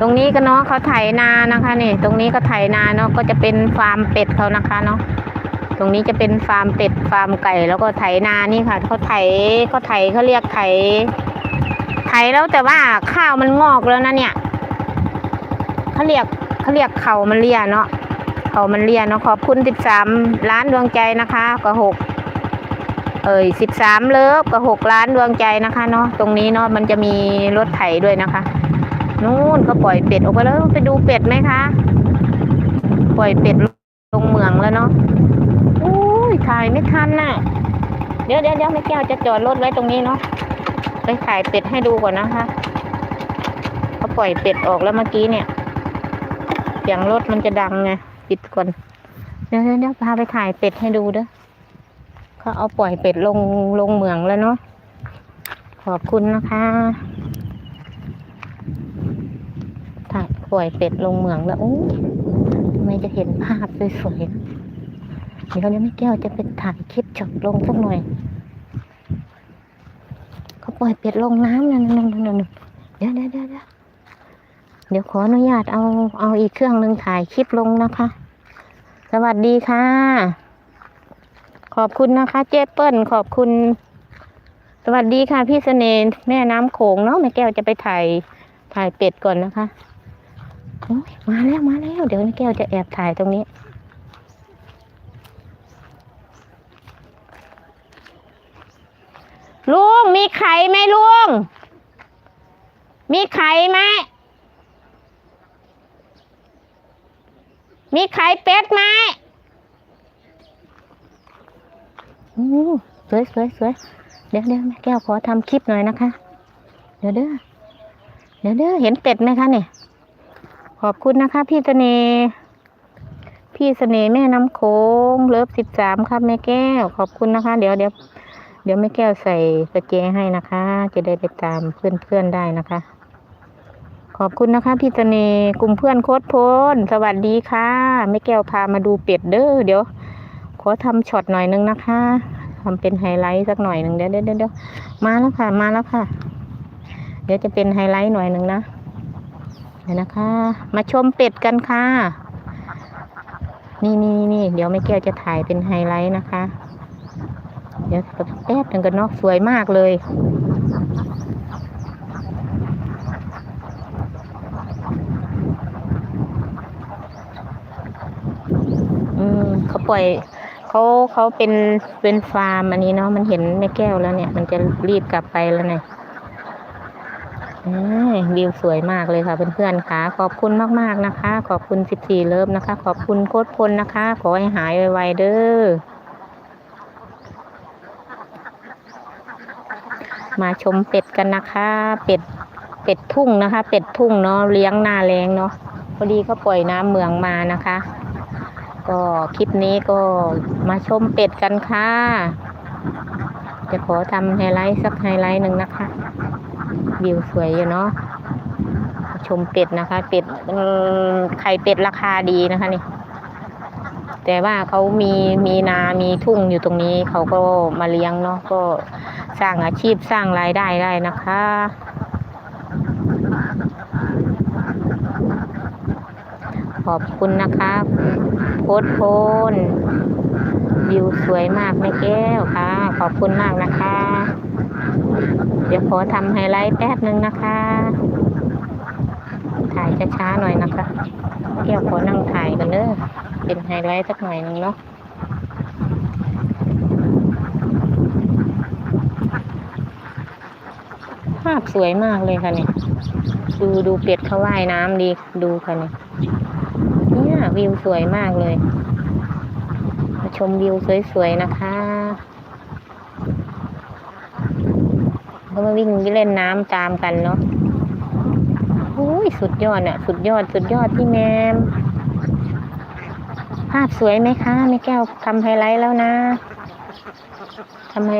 ตรงนี้ก็เนาะเขาไถนานะคะนี่ตรงนี้ก็ไถนาเนาะก็จะเป็นฟาร์มเป็ดเขานะคะเนาะตรงนี้จะเป็นฟาร์มเป็ดฟาร์มไก่แล้วก็ไถนานี่ค่ะเขาไถเขาไถเขาเรียกไถไถแล้วแต่ว่าข้าวมันงอกแล้วนะเนี่ยเขาเรียกเขาเรียกเขามันเลียเนาะเขามันเลียเนาะขอบคุณสิบสามล้านดวงใจนะคะก็หกเอ่ยสิบสามเลิฟก็หกล้านดวงใจนะคะเนาะตรงนี้เนาะมันจะมีรถไถด้วยนะคะ นู่นก็ปล่อยเป็ดออกไปแล้วไปดูเป็ดไหมคะ ปล่อยเป็ดลงเมืองแล้วเนาะอุ้ยถ่ายไม่ทันน่ะ เดี๋ยวเดี๋ยวเดี๋ยวแม่แก้วจะจอดรถไว้ตรงนี้เนาะไปถ่ายเป็ดให้ดูก่อนนะคะเขาปล่อยเป็ดออกแล้วเมื่อกี้เนี่ยเสียงรถมันจะดังไงปิดก่อนเดี๋ยวเดี๋ยวเดี๋ยวพาไปถ่ายเป็ดให้ดูเด้อเขาเอาปล่อยเป็ดลงลงเมืองแล้วเนาะขอบคุณนะคะ ถ่าย ปล่อยเป็ดลงเมืองแล้วโอ้ยทำไมจะเห็นภาพสวยๆนะเดี๋ยวเดี๋ยวแม่แก้วจะไปถ่ายคลิปช็อตลงสักหน่อยเขาปล่อยเป็ดลงน้ำนั่นนั่นนั่นเดี๋ยวเดี๋ยวเดี๋ยวเดี๋ยวขออนุญาตเอาเอาอีกเครื่องหนึ่งถ่ายคลิปลงนะคะ สวัสดีค่ะ ขอบคุณนะคะ เจ๊เปิ้ลขอบคุณ สวัสดีค่ะพี่เสน่ห์แม่น้ำโขงเนาะแม่แก้วจะไปถ่ายถ่ายเป็ดก่อนนะคะ มาแล้วมาแล้ว เดี๋ยวแม่แก้วจะแอบถ่ายตรงนี้ ลุงมีไข่ไหมลุง มีไข่ไหม มีไข่เป็ดไหมโอ้สวยสวยสวยเดี๋ยวเดี๋ยวแม่แก้วขอทำคลิปหน่อยนะคะ เดี๋ยวเด้อเดี๋ยวเด้อเห็นเป็ดไหมคะเนี่ย ขอบคุณนะคะ พี่เสน่ห์พี่เสน่ห์แม่น้ำโขงเลิฟสิบสามครับแม่แก้ว ขอบคุณนะคะ เดี๋ยวเดี๋ยวเดี๋ยวแม่แก้วใส่กระเจให้นะคะ จะได้ไปตามเพื่อนๆได้นะคะ ขอบคุณนะคะพี่เสน่ห์กลุ่มเพื่อนโคตรพลสวัสดีค่ะแม่แก้วพามาดูเป็ดเด้อเดี๋ยว ขอทำช็อตหน่อยนึงนะคะทำเป็นไฮไลท์สักหน่อยหนึ่งเดี๋ยวเดี๋ยวเดี๋ยวมาแล้วค่ะ มาแล้วค่ะ เดี๋ยวจะเป็นไฮไลท์หน่อยหนึ่งนะ ดี๋ยวนะคะ มาชมเป็ดกันค่ะ นี่นี่นี่เดี๋ยวแม่แก้วจะถ่ายเป็นไฮไลท์นะคะ เดี๋ยวแป๊บหนึงกันเนาะสวยมากเลยอืมเขาปล่อยเขาเขาเป็นเป็นฟาร์มอันนี้เนาะมันเห็นแม่แก้วแล้วเนี่ย มันจะรีบกลับไปแล้วเนี่ย วิวสวยมากเลยค่ะเพื่อนๆค่ะ ขอบคุณมากๆนะคะ ขอบคุณสิบสี่เลิฟนะคะ ขอบคุณโคตรพลนะคะ ขอให้หายไวๆเด้อ มาชมเป็ดกันนะคะ เป็ด เป็ดทุ่งนะคะ เป็ดทุ่งเนาะ เลี้ยงหน้าแรงเนาะ พอดีเขาปล่อยน้ำเมืองมานะคะ ก็คลิปนี้ก็มาชมเป็ดกันค่ะ จะขอทำไฮไลท์สักไฮไลท์หนึ่งนะคะ วิวสวยอยู่เนาะชมเป็ดนะคะ เป็ดไข่เป็ดราคาดีนะคะนี่ แต่ว่าเขามีมีนา มีทุ่งอยู่ตรงนี้เขาก็มาเลี้ยงเนาะก็สร้างอาชีพสร้างรายได้ได้นะคะขอบคุณนะคะโพสโพนวิวสวยมากแม่แก้วค่ะ ขอบคุณมากนะคะ เดี๋ยวขอทำไฮไลท์แป๊บนึงนะคะ ถ่ายช้าๆหน่อยนะคะแก้วขอนั่งถ่ายกันเด้อเป็นไฮไลท์สักหน่อยนึงเนาะภาพสวยมากเลยค่ะเนี่ย ดูดูเป็ดเขาว่ายน้ำดีดูค่ะเนี่ยเนี่ยวิวสวยมากเลย มาชมวิวสวยๆนะคะ ก็มาวิ่งเล่นน้ำตามกันเนาะโอ้ยสุดยอดอะสุดยอด สุดยอดพี่แมม ภาพสวยไหมคะแม่แก้วทำไฮไลท์แล้วนะ